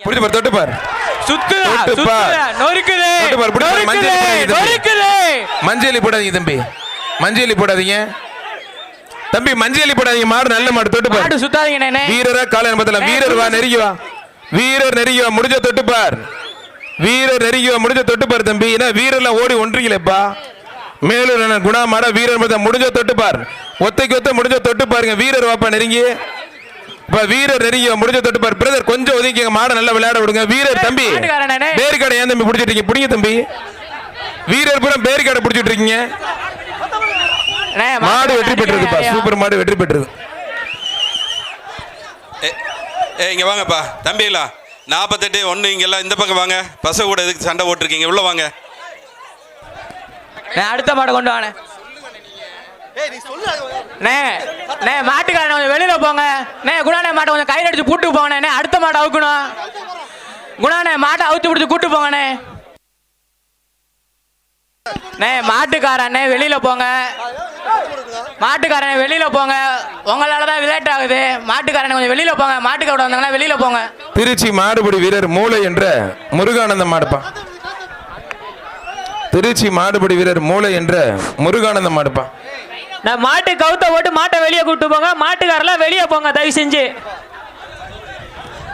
புடிச்சு பாரு தொட்டு பாரு. சுத்துதா தொட்டு பார். சுத்துதா நொறுக்குது தொட்டு பார், பிடிச்சு பார், மஞ்சள் நொறுக்குது போடாதீங்க தம்பி. மஞ்சளி போடாதீங்க தம்பி. மஞ்சளி போடாதீங்க. தம்பி மஞ்சளி போடாதீங்க. மாடு நல்ல மாடு தொட்டு பாரு. சுத்தாதீங்க நானே. வீரரா கால பத்தல வீரர் வா நெருங்கி வா. வீரர் நெருங்கி வா முடிஞ்ச தொட்டு பார். வீரர் நெருங்கி வா முடிஞ்ச தொட்டு பார் தம்பி. ஏன்னா வீரர்லாம் ஓடி ஒன்றீங்களேப்பா மேலூர் குணா மாட வீரர் முடிஞ்ச தொட்டு பார். ஒத்தைக்கு ஒத்த முடிஞ்ச தொட்டு பாருங்க. வீரர் வாப்பா நெருங்கி. இப்ப வீரர் நெருங்கி வா, முடிஞ்ச தொட்டு பார். பிரதர் கொஞ்சம் ஒதுக்கிங்க மாடை நல்லா விளையாட விடுங்க. வீரர் தம்பி. பேரிக்காடை ஏன் தம்பி பிடிச்சிட்டு இருக்கீங்க? பிடிங்க தம்பி. வீரர் பூரா பேரிக்காடை பிடிச்சிட்டு இருக்கீங்க. அண்ணே, மாடு வெற்றி அடிக்காதீங்க. சூப்பர் மாடு வெற்றி பெற்றது. ஏ இங்கே வாங்கப்பா. தம்பிங்களா நாற்பத்தெட்டு ஒன்று இங்கெல்லாம் இந்த பக்கம் வாங்க. பசங்க கூட எதுக்கு சண்டை போட்டிருக்கீங்க? உள்ள வாங்க. அடுத்த மாடை கொண்டு வாண்ணே. அண்ணே, அண்ணே, மாட்டுக்காரன் கொஞ்சம் வெளியில போங்க. நே குணானே மாட்டை கொஞ்சம் கையில் அடிச்சு கூட்டு போங்கண்ணே அண்ணே, அடுத்த மாட்டை அவுக்கணும். குணானே மாட்டை அவுத்து பிடிச்சி கூட்டு போங்கண்ணே நே. மாட்டுக்காரண்ணே வெளியில போங்க. மாட்டுக்காரனே வெளியில போங்க. உங்களால தான் லேட் ஆகுது. மாட்டுக்காரனே கொஞ்சம் வெளியில போங்க. மாட்டுக்காரோட வந்தாங்கன்னா வெளியில போங்க. திருச்சி மாடுபிடி வீரர் மூளை என்ற முருகானந்த மாடுப்பா. திருச்சி மாடுபிடி வீரர் மூளை என்ற முருகானந்த மாடுப்பா. நான் மாட்டு கவுத்த போட்டு மாட்டை வெளியே கூட்டு போங்க. மாட்டுக்காரெல்லாம் வெளியே போங்க தயவு செஞ்சு.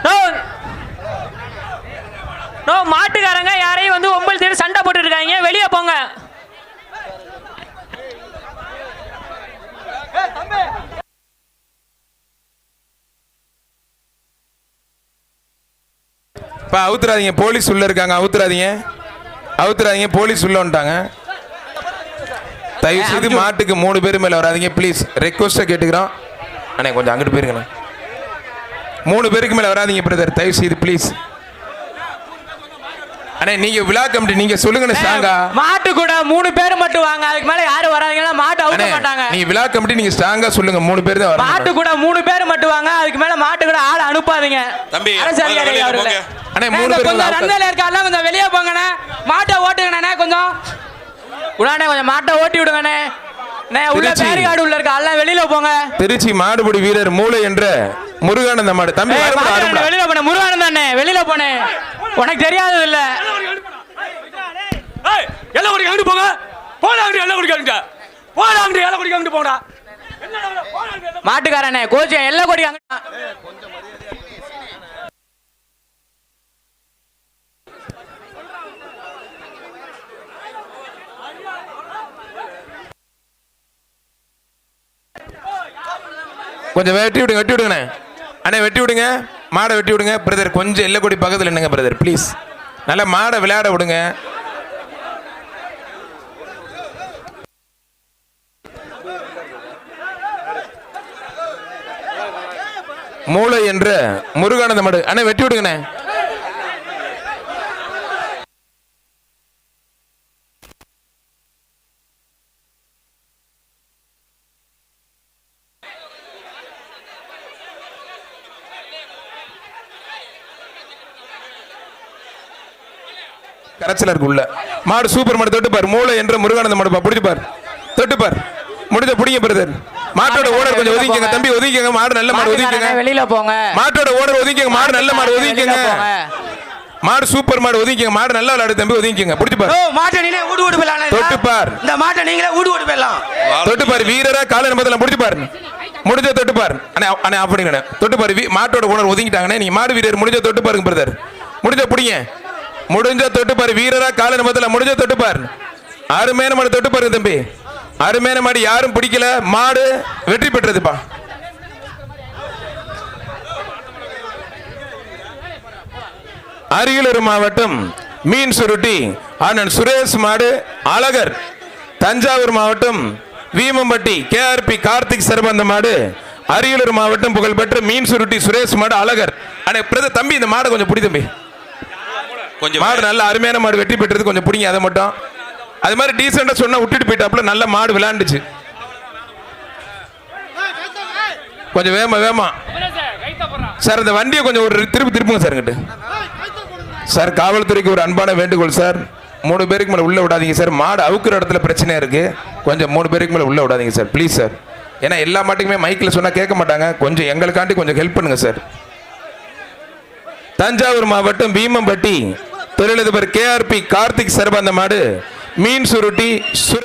நோ. நோ மாட்டுக்காரங்க யாரையும் வந்து ஒம்பது தேடி சண்டை போட்டு இருக்காங்க வெளியே போங்க. இப்போ அவுத்துறாதீங்க போலீஸ் உள்ளே இருக்காங்க அவுத்துறாதீங்க. அவுத்துறாதீங்க போலீஸ் உள்ளே வந்துட்டாங்க. தயவு செய்து மாட்டுக்கு மூணு பேர் மேல வராதீங்க. ப்ளீஸ் ரெக்வஸ்டா கேட்டுக்கிறோம். அண்ணே கொஞ்சம் அங்கிட்டு போயிருங்கண்ணே. மூணு பேருக்கு மேல வராதீங்க பிரதர் தயவு செய்து ப்ளீஸ் அண்ணே நீங்க விழா கமிட்டி நீங்க சொல்லுங்கண்ணே ஸ்ட்ராங்கா மாட்டு கூட மூணு பேர் மட்டும் வாங்க. அதுக்கு மேல யாரும் வராதீங்கன்னா மாட்டு அண்ணே மாட்டாங்க. நீங்க விழா கமிட்டி நீங்க ஸ்ட்ராங்கா சொல்லுங்க. மூணு பேர் தான் மாட்டு கூட மூணு பேர் மட்டும் வாங்க. அதுக்கு மேல மாட்டு கூட ஆள் அனுப்பாதீங்க. தம்பி, அரசு முதல்ல அதிகாரி வெளியில அவர்களே. போங்க. அண்ணே மூணு பேர் கொஞ்சம் ரன்வேல இருக்கால கொஞ்சம் வெளியே போங்கண்ணே. மாட்டை ஓட்டுங்கண்ணே கொஞ்சம். உடனே கொஞ்சம் மாட்டை ஓட்டி விடுங்கண்ணே அண்ணே, உள்ள. பேரிகார்டு உள்ள இருக்க? எல்லாம் வெளியில போங்க. திருச்சி மாடுபிடி வீரர் மூளை என்ற முருகானந்த மாடு. தம்பி. வெளியில போன முருகானந்தம் அண்ணே வெளியில போனே. உனக்கு தெரியாதது இல்ல எல்லாம் குடிக்க அங்கிட்டு போங்க? போடா அங்கிட்டு எல்லாம் அங்கிட்டு. போடா அங்கிட்டு எல்லாம் குடிக்க அங்கிட்டு போங்கடா மாட்டுக்காரனே கோச்சு எல்லாம் கொடி அங்க கொஞ்சம் வெட்டி விடுங்க வெட்டி விடுங்கண்ணே. அண்ணே வெட்டி விடுங்க. மாடை வெட்டி விடுங்க. பிரதர் கொஞ்சம் எல்லக்கொடி பக்கத்தில் என்னங்க பிரதர் ப்ளீஸ் நல்லா மாடை விளையாட விடுங்க. மூளை என்ற முருகானந்த மாடு. அண்ணே வெட்டி விடுங்கண்ணே. கரைச்சலா இருக்கு உள்ள. மாடு சூப்பர் மாடு தொட்டு பார். மூளை என்ற முருகானந்த மாடு பா பிடிச்சு பார். தொட்டு பார். முடிஞ்ச பிடிங்க பிரதர் மாட்டோட ஓனர் கொஞ்சம் ஒதுக்கிங்க தம்பி ஒதுக்கிங்க மாடு நல்ல மாடு ஒதுக்கிங்க வெளியில போங்க. மாட்டோட ஓனர் ஒதுக்கிங்க மாடு நல்ல மாடு ஒதுக்கிங்க. மாடு சூப்பர் மாடு ஒதுக்கிங்க மாடு நல்லா விளையாடு தம்பி ஒதுக்கிங்க பிடிச்சு பார். ஓ மாட்டை நீங்களே ஊடு ஊடு போயிடலாம் தொட்டு பார். இந்த மாட்டை நீங்களே ஊடு ஊடு போயிடலாம். தொட்டு பார். வீரரா கால நம்பத்துல முடிச்சு பாரு. முடிஞ்ச தொட்டு பார். அண்ணே அண்ணே அப்படிங்கண்ணே தொட்டு பாரு. வீ- மாட்டோட ஓனர் ஒதுங்கிட்டாங்கண்ணே. நீங்க மாடு வீரர் முடிஞ்ச தொட்டு பாருங்க பிரதர் முடிஞ்ச பிடிங்க. முடிஞ்ச தொட்டு வீரரா கால நம்பத்துல முடிஞ்ச தொட்டு பார் அருமையான மாடு தொட்டு தம்பி. அருமையான மாடு யாரும் பிடிக்கல. மாடு வெற்றி பெற்றதுப்பா. அரியலூர் மாவட்டம் மீன் சுருட்டி. அண்ணன் சுரேஷ் மாடு அழகர். தஞ்சாவூர் மாவட்டம் வீமம்பட்டி கேஆர்பி கார்த்திக் சரபந்த மாடு. அரியலூர் மாவட்டம் புகழ்பெற்ற மீன் சுருட்டி சுரேஷ் மாடு அழகர். அண்ணே பிரத தம்பி இந்த மாடை கொஞ்சம் பிடி தம்பி. கொஞ்சம் மாடு நல்ல அருமையான மாடு வெற்றி பெற்றது கொஞ்சம் பிடிங்க அதை மட்டும். அது மாதிரி டீசெண்டாக சொன்னால் விட்டுட்டு போயிட்டாப்புல நல்ல மாடு விளாண்டுச்சு கொஞ்சம் வேமா வேமா. சார் இந்த வண்டியை கொஞ்சம் ஒரு திருப்பி திருப்புங்க சார் இங்கிட்டு. சார் காவல்துறைக்கு ஒரு அன்பான வேண்டுகோள் சார். மூணு பேருக்கு மேலே உள்ள விடாதீங்க சார். மாடு அவுக்குற இடத்துல பிரச்சனை இருக்குது கொஞ்சம் மூணு பேருக்கு மேலே உள்ள விடாதீங்க சார் ப்ளீஸ் சார். ஏன்னா எல்லா மாட்டுக்குமே மைக்கில் சொன்னால் கேட்க மாட்டாங்க. கொஞ்சம் எங்களுக்காண்டி கொஞ்சம் ஹெல்ப் பண்ணுங்கள் சார். தஞ்சாவூர் மாவட்டம் பீமம்பட்டி. தொழிலதிபர் கேஆர்பி கார்த்திக் சர்பந்த மாடு மீன் சுருட்டி